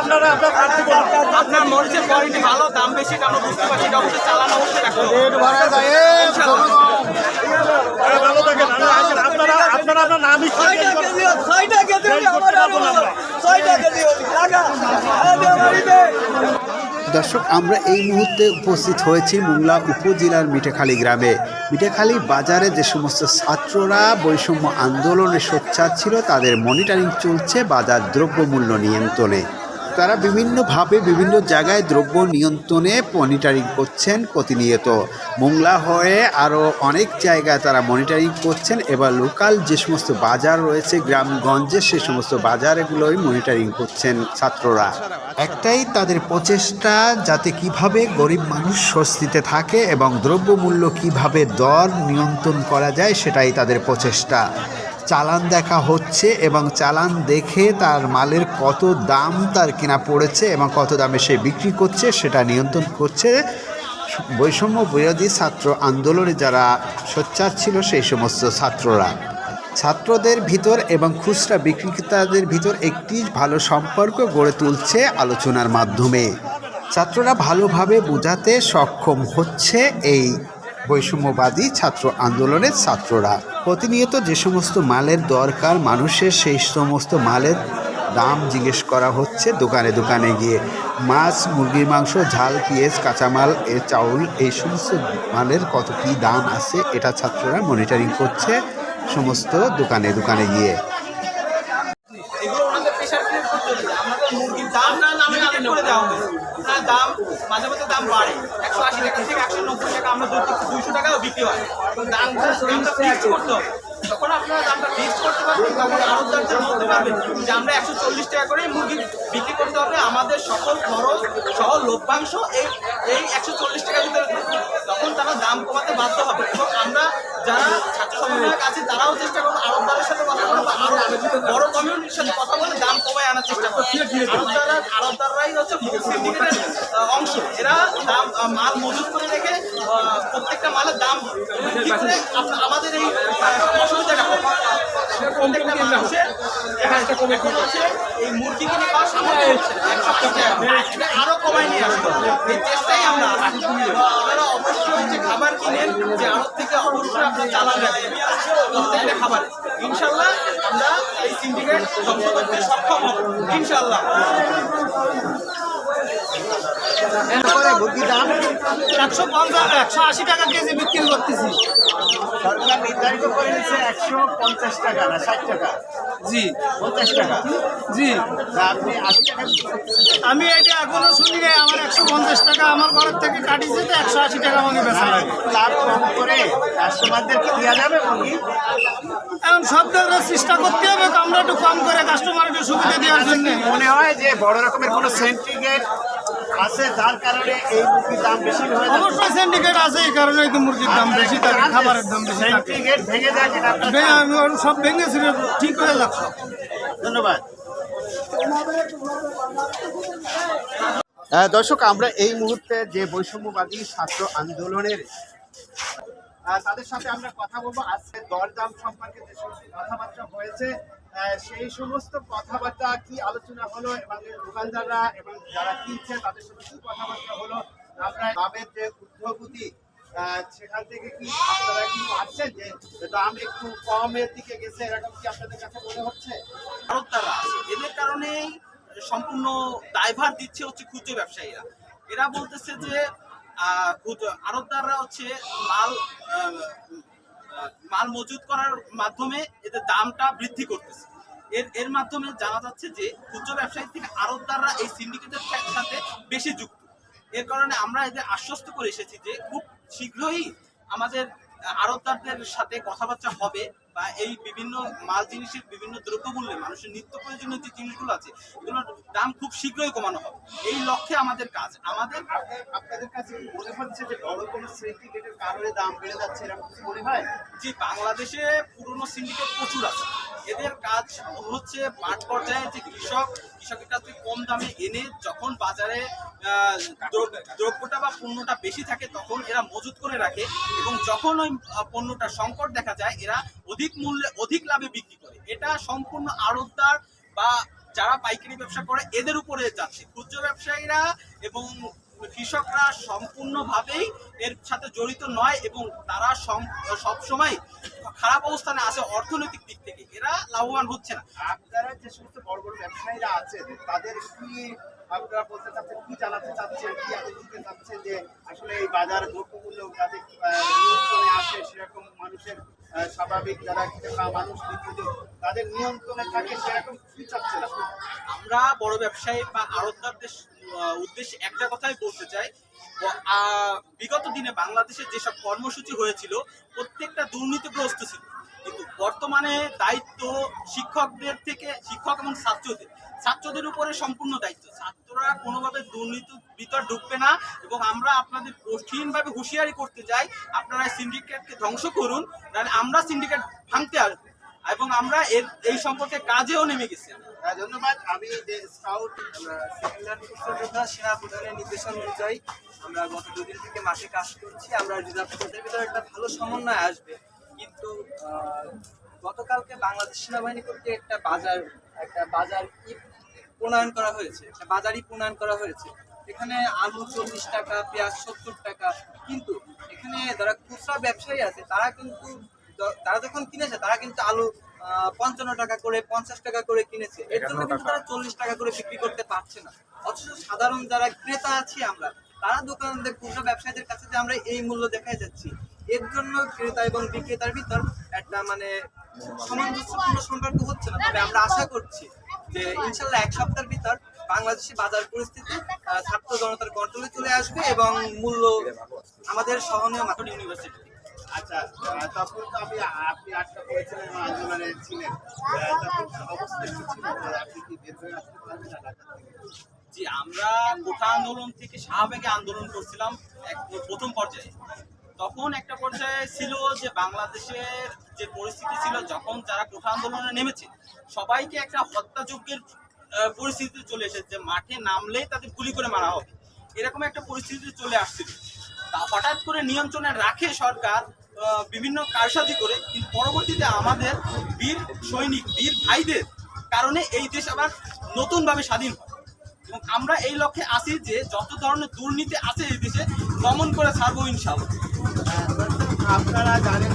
আপনারা আপনার প্রার্থী বলুন। আপনার মরিচের কোয়ালিটি ভালো দাম বেশি আমরা বুঝতে পারছি এটা অবশ্যই চালানো অবশ্যই রাখতে হবে। আরে ভালো থাকেন। আপনারা আপনারা আপনার নাম ছয়টা কেজি ছয়টা কেজি আমার আলু ছয়টা কেজি টাকা। বাড়িতে দর্শক আমরা এই মুহূর্তে উপস্থিত হয়েছি মোংলা উপজেলার মিঠাখালী গ্রামে। মিঠাখালী বাজারে যে সমস্ত ছাত্ররা বৈষম্য আন্দোলনে সোচ্চার ছিল তাদের মনিটরিং চলছে বাজার দ্রব্যমূল্য নিয়ন্ত্রণে। তারা বিভিন্নভাবে বিভিন্ন জায়গায় দ্রব্য নিয়ন্ত্রণে মনিটারিং করছেন প্রতিনিয়ত। মোংলা হয়ে আরও অনেক জায়গায় তারা মনিটারিং করছেন। এবার লোকাল যে সমস্ত বাজার রয়েছে গ্রামগঞ্জে, সে সমস্ত বাজারগুলোই মনিটারিং করছেন ছাত্ররা। একটাই তাদের প্রচেষ্টা যাতে কীভাবে গরিব মানুষ স্বস্তিতে থাকে এবং দ্রব্যমূল্য কীভাবে দর নিয়ন্ত্রণ করা যায়, সেটাই তাদের প্রচেষ্টা। চালান দেখা হচ্ছে এবং চালান দেখে তার মালের কত দাম তার কেনা পড়েছে এবং কত দামে সে বিক্রি করছে সেটা নিয়ন্ত্রণ করছে বৈষম্য বিরোধী ছাত্র আন্দোলনে যারা সোচ্চার ছিল সেই সমস্ত ছাত্ররা। ছাত্রদের ভিতর এবং খুচরা বিক্রেতাদের ভিতর একটি ভালো সম্পর্ক গড়ে তুলছে আলোচনার মাধ্যমে। ছাত্ররা ভালোভাবে বোঝাতে সক্ষম হচ্ছে এই বৈষম্যবাদী ছাত্র আন্দোলনের ছাত্ররা। প্রতিনিয়ত যে সমস্ত মালের দরকার, মানুষের সেই সমস্ত মালের দাম জিজ্ঞেস করা হচ্ছে দোকানে দোকানে গিয়ে। মাছ, মুরগির মাংস, ঝাল, পেঁয়াজ, কাঁচামাল এর চাউল, এই সমস্ত মালের কত কী দাম আছে এটা ছাত্ররা মনিটরিং করছে সমস্ত দোকানে দোকানে গিয়ে। মুরগির দাম না নামে করে দেওয়া দাম, মাঝে মাঝে দাম বাড়ে। একশো আশি টাকা থেকে একশো নব্বই টাকা, আমরা দুশো টাকাও বিক্রি হয়। দাম দামটা ফিক্স করতে হবে। যখন আপনারা দামটা ফিক্স করতে পারবেন তখন আরোদারদের বলতে পারবেন যে আমরা একশো চল্লিশ টাকা করে মুরগি বিক্রি করতে হবে আমাদের সকল খরচ সহ লভ্যাংশ এই এই একশো চল্লিশ টাকার ভিতরে। তখন তারা দাম কমাতে বাধ্য হবে এবং আমরা যারা ছাত্র সমন্বয়ক আছে, তারাও চেষ্টা করব আরবদারের সাথে কথা বলব আরও বড় কমিউনিটির সাথে কথা বলে দাম কমায় আনার চেষ্টা করব আরবদাররা আরবদাররাই হচ্ছে সিন্ডিকেটের অংশ এরা দাম মাল মজুত করে রেখে প্রত্যেকটা মালের দাম আমাদের এই। প্রত্যেকটা মানুষের এখন হচ্ছে এই মুরগি কিনে খাওয়ার সামর্থ্য হচ্ছে। এক সপ্তাহ টাকা। আরও কমায় নিয়ে আসতে এই চেষ্টাই আমরা আপনারা অবশ্যই হচ্ছে খাবার কিনেন যে আড়ত থেকে অবশ্যই আপনার চালান রাখবেন। প্রত্যেকটা খাবার। ইনশাল্লাহ আমরা এই সিন্ডিকেট ধ্বংস করতে সক্ষম হব। ইনশাল্লাহ। একশো পঞ্চাশ একশো আশি টাকা কেজি বিক্রি করতেছি। সরকার নির্ধারিত করে দিচ্ছে একশো পঞ্চাশ টাকা না ষাট টাকা। জি। পঞ্চাশ টাকা। জি। আপনি আশি টাকা আমি এটা এখনও শুনি নাই আমার একশো পঞ্চাশ টাকা আমার ঘরের থেকে কাটিয়েছে তো একশো আশি টাকা আমাকে বেচা লাগে। লাভ কম করে কাস্টমারদেরকে দেওয়া যাবে মুরগি এখন সব ধরনের চেষ্টা করতে হবে আমরা একটু কম করে কাস্টমারকে সুবিধা দেওয়ার জন্য। মনে হয় যে বড় রকমের কোনো সেন্টিগ্রেড আছে যার কারণে এই মুরগির দাম বেশি হয়ে অবশ্যই সিন্ডিকেট আছে এই কারণে তো মুরগির দাম বেশি থাকে খাবারের দাম বেশি থাকে। সেন্টিগ্রেড ভেঙে যায় যেটা আমি সব ভেঙে ছিল ঠিক হয়ে যাচ্ছে। ধন্যবাদ। দর্শক আমরা এই মুহূর্তে যে বৈষম্যবাদী ছাত্র আন্দোলনের তাদের সাথে আমরা কথা বলব। আজকে দরদাম সম্পর্কে যে সমস্ত কথাবার্তা হয়েছে সেই সমস্ত কথাবার্তা কি আলোচনা হলো এবং দোকানদাররা এবং যারা কিনছে, তাদের সাথে কি কথাবার্তা হলো? আমরা দামের যে ঊর্ধ্বগতি সেখান থেকে কি আপনারা কি পাচ্ছেন যে দাম একটু কমের দিকে গেছে? এরকম কি আপনাদের কাছে মনে হচ্ছে? আছে। এদের কারণেই সম্পূর্ণ দায়ভার দিচ্ছে হচ্ছে খুচরো ব্যবসায়ীরা। এরা বলতেছে যে আড়তদাররা হচ্ছে মাল মাল মজুত করার মাধ্যমে এদের দামটা বৃদ্ধি করতেছে। এর এর মাধ্যমে জানা যাচ্ছে যে ক্ষুদ্র ব্যবসায়ী থেকে আড়তদাররা এই সিন্ডিকেটের সাথে বেশি যুক্ত। এর কারণে আমরা এদের আশ্বস্ত করে এসেছি যে খুব শীঘ্রই আমাদের আড়তদারদের সাথে কথাবার্তা হবে। বা এই বিভিন্ন মাল জিনিসের বিভিন্ন দ্রব্যমূল্যে মানুষের নিত্য প্রয়োজনীয় যে জিনিসগুলো আছে এগুলোর দাম খুব শীঘ্রই কমানো হবে। এই লক্ষ্যে আমাদের কাজ। আমাদের আপনাদের- কাছে মনে হচ্ছে যে বড় কোনো সিন্ডিকেটের কারণে দাম বেড়ে যাচ্ছে এরকম মনে হয়? যে বাংলাদেশে পুরনো সিন্ডিকেট প্রচুর আছে। এদের কাজ হচ্ছে মাঠ পর্যায়ে যে কৃষক, কৃষকের কাছ থেকে কম দামে এনে যখন বাজারে দ্রব্যটা বা পণ্যটা বেশি থাকে তখন এরা মজুত করে রাখে এবং যখন ওই পণ্যটা সংকট দেখা যায়, এরা অধিক মূল্যে অধিক লাভে বিক্রি করে। এটা সম্পূর্ণ আড়তদার বা যারা পাইকারি ব্যবসা করে, এদের উপরে যাচ্ছে। ক্ষুদ্র ব্যবসায়ীরা এবং কৃষকরা সম্পূর্ণভাবেই এর সাথে জড়িত নয় এবং তারা সব সময় খারাপ অবস্থানে আছে অর্থনৈতিক দিক থেকে এরা লাভবান হচ্ছে না আপনারা যে সমস্ত বড় বড় ব্যবসায়ীরা আছে তাদের কি আপনারা বলতে চাচ্ছেন কি জানাতে চাচ্ছেন কি আপনি দিতে চাচ্ছেন যে আসলে এই বাজার দ্রব্যমূল্য যাতে নিয়ন্ত্রণে আসে সেরকম মানুষের স্বাভাবিক যারা মানুষ তাদের নিয়ন্ত্রণে থাকে সেরকম কি চাচ্ছেন? আমরা বড় ব্যবসায়ী বা আড়তদারদের উদ্দেশ্যে একটা কথাই বলতে চাই। বিগত দিনে বাংলাদেশে যেসব কর্মসূচি হয়েছিল, প্রত্যেকটা দুর্নীতিগ্রস্ত ছিল। কিন্তু বর্তমানে দায়িত্ব শিক্ষকদের থেকে, শিক্ষক এবং ছাত্রদের ছাত্রদের উপরে সম্পূর্ণ দায়িত্ব। ছাত্ররা কোনোভাবে দুর্নীতির ভিতর ঢুকবে না এবং আমরা আপনাদের কঠিনভাবে হুঁশিয়ারি করতে চাই, আপনারা সিন্ডিকেটকে ধ্বংস করুন তাহলে আমরা সিন্ডিকেট ভাঙতে আসব এবং আমরা এর এই সম্পর্কে কাজেও নেমে গেছি। ধন্যবাদ। আমি যে স্কাউট সেনা প্রধানের নির্দেশন অনুযায়ী আমরা গত দুদিন থেকে মাঠে কাজ করছি। আমরা রিজার্ভদের ভিতরে একটা ভালো সমন্বয় আসবে। কিন্তু গতকালকে বাংলাদেশ সেনাবাহিনী কর্তৃক একটা বাজার একটা বাজার প্রণয়ন করা হয়েছে। একটা বাজারই প্রণয়ন করা হয়েছে। এখানে আলু চল্লিশ টাকা, পেঁয়াজ সত্তর টাকা। কিন্তু এখানে যারা খুচরা ব্যবসায়ী আছে, তারা কিন্তু তারা যখন কিনেছে, তারা কিন্তু আলু পঞ্চান্ন টাকা করে, পঞ্চাশ টাকা করে কিনেছে। এর জন্য কিন্তু তারা চল্লিশ টাকা করে বিক্রি করতে পারছে না। অথচ সাধারণ যারা ক্রেতা আছি আমরা, তারা দোকানদের খুচরা ব্যবসায়ীদের কাছে যে আমরা এই মূল্য দেখাই যাচ্ছি, এর জন্য ক্রেতা এবং বিক্রেতার ভিতর একটা মানে সামঞ্জস্যপূর্ণ সম্পর্ক হচ্ছে না। তবে আমরা আশা করছি যে ইনশাল্লাহ এক সপ্তাহের ভিতর বাংলাদেশে বাজার পরিস্থিতি ছাত্র জনতার কন্ট্রোলে চলে আসবে এবং মূল্য আমাদের সহনীয় মাত্র ইউনিভার্সিটি। আচ্ছা তখন তো আমি আপনি আটকা পড়েছিলেন আন্দোলনে ছিলেন। আহ, তখন অবস্থা কি ছিল যে আপনি কি বের হয়ে আসতে পারবেন না জি আমরা কোঠা আন্দোলন থেকে শাহবাগে আন্দোলন করছিলাম এক প্রথম পর্যায়ে। তখন একটা পর্যায়ে ছিল যে বাংলাদেশের যে পরিস্থিতি ছিল যখন যারা কোঠা আন্দোলনে নেমেছে সবাইকে একটা হত্যাযজ্ঞের আহ, পরিস্থিতিতে চলে এসেছে। মাঠে নামলেই তাদের গুলি করে মারা হবে। এরকম একটা পরিস্থিতি চলে আসছিল। তা হঠাৎ করে নিয়ন্ত্রণে রাখে সরকার বিভিন্ন কারসাজি করে, কিন্তু পরবর্তীতে আমাদের বীর সৈনিক, বীর ভাইদের কারণে এই দেশ আবার নতুনভাবে স্বাধীন হয়। এবং আমরা এই লক্ষ্যে আছি যে যত ধরনের দুর্নীতি আছে এই দেশে, দমন করে ছাড়বো ইনশাল্লাহ আপনারা জানেন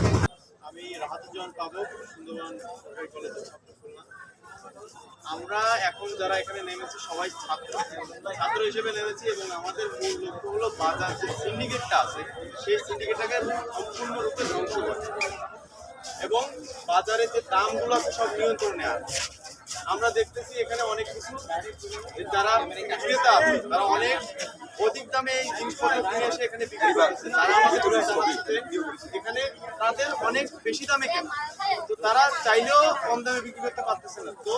আমি রাহাতুজ্জামান পাবক সুন্দরবন কলেজের ছাত্র। আমরা এখন যারা এখানে নেমেছি, সবাই ছাত্র। ছাত্র হিসেবে নেমেছি এবং আমাদের মূল লক্ষ্য হলো বাজার যে সিন্ডিকেটটা আছে, সেই সিন্ডিকেটটাকে সম্পূর্ণরূপে ধ্বংস করা। এবং বাজারে যে দামগুলো আছে সব নিয়ন্ত্রণে আনে। আমরা দেখতেছি এখানে অনেক কিছু যারা বিক্রেতা আছে, তারা অনেক অধিক দামে এই জিনিসপত্র কিনে এসে এখানে বিক্রি করছে তারা আমাদের এখানে তাদের অনেক বেশি দামে কেন। তারা চাইলেও কম দামে বিক্রি করতে পারতেছে না। তো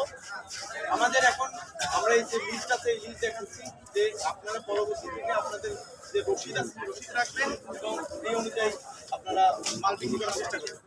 আমাদের এখন আমরা এই যে লিস্টটাতে লিস্ট দেখাচ্ছি যে আপনারা পরবর্তী থেকে আপনাদের যে রসিদ আছে রসিদ রাখবেন এবং এই অনুযায়ী আপনারা মাল বিক্রি করার চেষ্টা করবেন।